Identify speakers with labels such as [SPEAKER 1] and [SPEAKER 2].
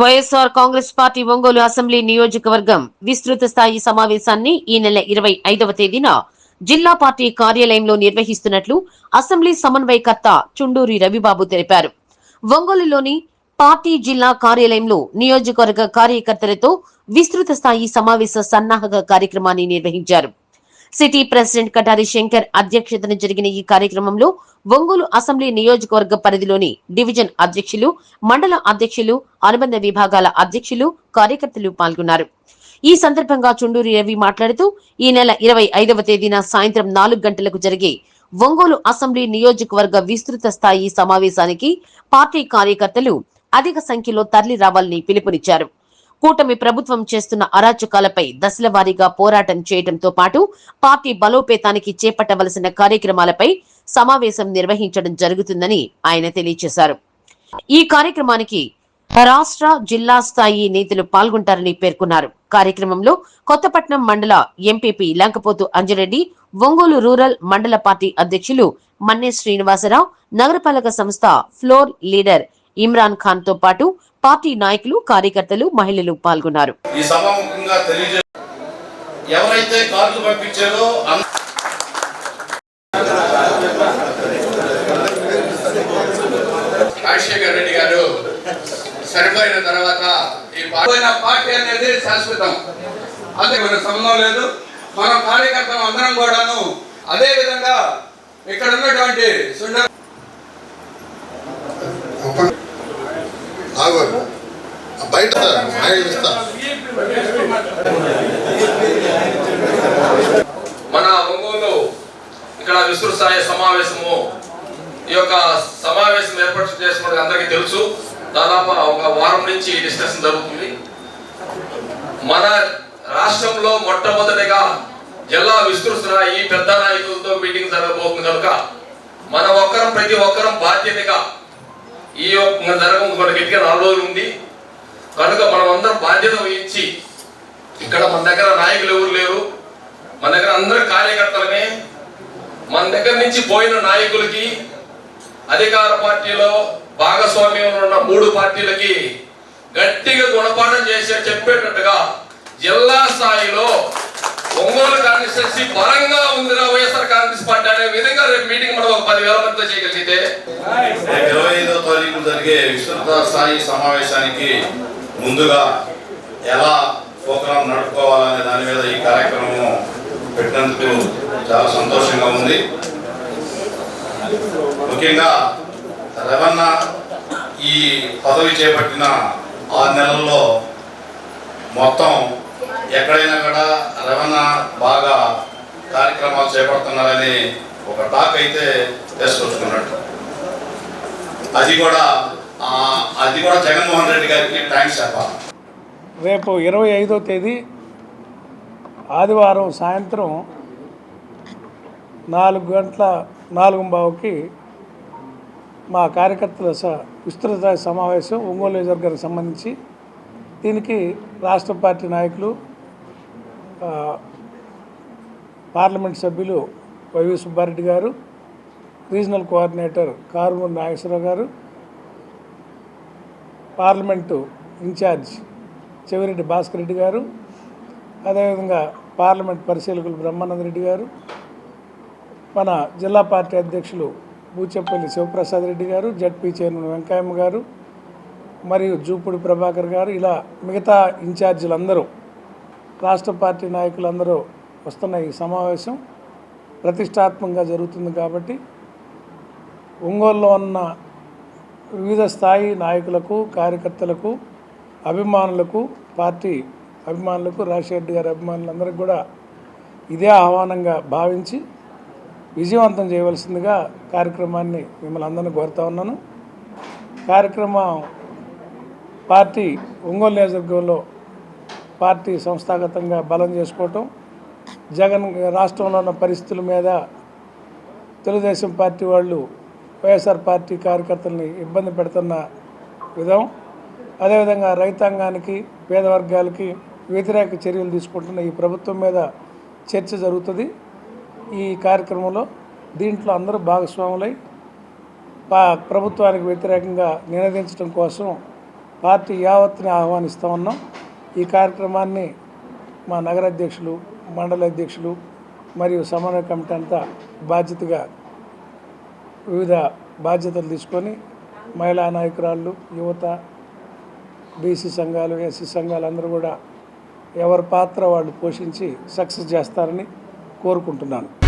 [SPEAKER 1] YSR Congress party Ongole assembly నియోజకవర్గం విస్తృత స్థాయి సమావేశాన్ని ఈ నెల ఇరవై ఐదవ తేదీన జిల్లా పార్టీ కార్యాలయంలో నిర్వహిస్తున్నట్లు అసెంబ్లీ సమన్వయకర్త చుండూరి రవిబాబు తెలిపారు. ఒంగోలులోని పార్టీ జిల్లా కార్యాలయంలో నియోజకవర్గ కార్యకర్తలతో విస్తృత స్థాయి సమావేశ సన్నాహక కార్యక్రమాన్ని నిర్వహించారు. సిటీ ప్రెసిడెంట్ కటారి శంకర్ అధ్యక్షతన జరిగిన ఈ కార్యక్రమంలో ఒంగోలు అసెంబ్లీ నియోజకవర్గ పరిధిలోని డివిజన్ అధ్యక్షులు మండల అధ్యక్షులు అనుబంధ విభాగాల అధ్యక్షులు కార్యకర్తలు పాల్గొన్నారు. ఈ సందర్భంగా చుండూరి రవి మాట్లాడుతూ ఈ నెల ఇరవై ఐదవ తేదీన సాయంత్రం నాలుగు గంటలకు జరిగే ఒంగోలు అసెంబ్లీ నియోజకవర్గ విస్తృత స్థాయి సమావేశానికి పార్టీ కార్యకర్తలు అధిక సంఖ్యలో తరలి రావాలని పిలుపునిచ్చారు. కూటమి ప్రభుత్వం చేస్తున్న అరాచకాలపై దశల వారీగా పోరాటం చేయడంతో పాటు పార్టీ బలోపేతానికి చేపట్టవలసిన కార్యక్రమాలపై సమావేశం నిర్వహించడం జరుగుతుందని ఆయన తెలియజేశారు. ఈ కార్యక్రమానికి రాష్ట్ర జిల్లా స్థాయి నేతలు పాల్గొంటారని పేర్కొన్నారు. కార్యక్రమంలో కొత్తపట్నం మండల ఎంపీపీ లంకపోతు అంజరెడ్డి ఒంగోలు రూరల్ మండల పార్టీ అధ్యక్షులు మన్నే శ్రీనివాసరావు నగరపాలక సంస్థ ఫ్లోర్ లీడర్ ఇమ్రాన్ ఖాన్తో పాటు పార్టీ నాయకులు కార్యకర్తలు మహిళలు పాల్గొన్నారు.
[SPEAKER 2] ఎవరైతే కార్డులు పంపించారో
[SPEAKER 3] రాజశేఖర్ రెడ్డి గారు తర్వాత ఈ పార్టీ
[SPEAKER 4] అనేది శాశ్వతం. అదే మన సంబంధం లేదు. మన కార్యకర్తలు అందరం కూడాను అదే విధంగా ఇక్కడ ఉన్నటువంటి సుందర
[SPEAKER 5] ఆగు బయట ఇస్తా.
[SPEAKER 6] మన ఒంగోలు ఇక్కడ విస్తృత స్థాయి సమావేశము ఈ యొక్క సమావేశం ఏర్పాటు చేసుకోవడానికి అందరికీ తెలుసు. దాదాపు ఒక వారం నుంచి డిస్కషన్ జరుగుతుంది. మన రాష్ట్రంలో మొట్టమొదటిగా జిల్లా విస్తృత ఈ పెద్ద నాయకులతో మీటింగ్ జరగబోతుంది కనుక మన ఒక్కరం ప్రతి ఒక్కరం బాధ్యతగా ఈ యొక్క జరగం మనకి ఎదిగిన నాలుగు రోజులు ఉంది. కనుక మనం అందరం బాధ్యత వహించి ఇక్కడ మన దగ్గర నాయకులు ఎవరు లేరు? మన దగ్గర అందరు కార్యకర్తలమే. మన దగ్గర నుంచి పోయిన నాయకులకి అధికార పార్టీలో భాగస్వామ్యంలో ఉన్న మూడు పార్టీలకి గట్టిగా గుణపాఠం చేసే చెప్పేటట్టుగా జిల్లా స్థాయిలో ఒంగోలు కాన్స్టిట్యున్సీ బలంగా ఉందిరా వైఎస్ఆర్ కాంగ్రెస్ పార్టీ అనే విధంగా రేపు మీటింగ్ మనం ఒక పదివేల మందితో చేయగలిగితే
[SPEAKER 2] రేపు ఇరవై ఐదో తారీఖు జరిగే విస్తృత స్థాయి సమావేశానికి ముందుగా ఎలా ప్రోగ్రాం నడుపుకోవాలనే దాని మీద ఈ కార్యక్రమం పెట్టినందుకు చాలా సంతోషంగా ఉంది. ముఖ్యంగా రవణ ఈ పదవి చేపట్టిన ఆరు నెలల్లో మొత్తం ఎక్కడైనా కూడా రవణ బాగా కార్యక్రమాలు చేపడుతున్నారని ఒక టాక్ అయితే తీసుకొచ్చుకున్నట్టు అది కూడా అది కూడా జగన్మోహన్ రెడ్డి గారికి థ్యాంక్స్ చెప్పాలి.
[SPEAKER 7] రేపు ఇరవై ఐదో తేదీ ఆదివారం సాయంత్రం నాలుగు గంటల నాలుగు బావుకి మా కార్యకర్తల స విస్తృత సమావేశం ఒంగోలు నియోజకవర్గానికి సంబంధించి. దీనికి రాష్ట్ర పార్టీ నాయకులు పార్లమెంట్ సభ్యులు వైవి సుబ్బారెడ్డి గారు రీజనల్ కోఆర్డినేటర్ కారుమూరి నాగేశ్వరరావు గారు పార్లమెంటు ఇన్ఛార్జ్ చెవిరెడ్డి భాస్కర్ రెడ్డి గారు అదేవిధంగా పార్లమెంట్ పరిశీలకులు బ్రహ్మానంద రెడ్డి గారు మన జిల్లా పార్టీ అధ్యక్షులు బూచెపల్లి శివప్రసాద్ రెడ్డి గారు జడ్పీ చైర్మన్ వెంకయ్యమ్మ గారు మరియు జూపుడి ప్రభాకర్ గారు ఇలా మిగతా ఇన్ఛార్జీలందరూ రాష్ట్ర పార్టీ నాయకులందరూ వస్తున్న ఈ సమావేశం ప్రతిష్టాత్మకంగా జరుగుతుంది కాబట్టి ఒంగోలులో ఉన్న వివిధ స్థాయి నాయకులకు కార్యకర్తలకు అభిమానులకు పార్టీ అభిమానులకు రాజశేఖర్ రెడ్డి గారి అభిమానులందరికీ కూడా ఇదే ఆహ్వానంగా భావించి విజయవంతం చేయవలసిందిగా కార్యక్రమాన్ని మిమ్మల్ని అందరినీ కోరుతా ఉన్నాను. కార్యక్రమం పార్టీ ఒంగోలు నియోజకవర్గంలో పార్టీ సంస్థాగతంగా బలం చేసుకోవటం జగన్ రాష్ట్రంలో ఉన్న పరిస్థితుల మీద తెలుగుదేశం పార్టీ వాళ్ళు వైఎస్ఆర్ పార్టీ కార్యకర్తల్ని ఇబ్బంది పెడుతున్న విధం. అదేవిధంగా రైతాంగానికి పేద వర్గాలకి వ్యతిరేక చర్యలు తీసుకుంటున్న ఈ ప్రభుత్వం మీద చర్చ జరుగుతుంది. ఈ కార్యక్రమంలో దీంట్లో అందరూ భాగస్వాములై పా ప్రభుత్వానికి వ్యతిరేకంగా నినదించడం కోసం పార్టీ యావత్ని ఆహ్వానిస్తూ ఉన్నాం. ఈ కార్యక్రమాన్ని మా నగర అధ్యక్షులు మండల అధ్యక్షులు మరియు సమన్వయ కమిటీ అంతా బాధ్యతగా వివిధ బాధ్యతలు తీసుకొని మహిళా నాయకురాళ్ళు యువత బీసీ సంఘాలు ఎస్సీ సంఘాలు అందరూ కూడా ఎవరి పాత్ర వాళ్ళు పోషించి సక్సెస్ చేస్తారని కోరుకుంటున్నాను.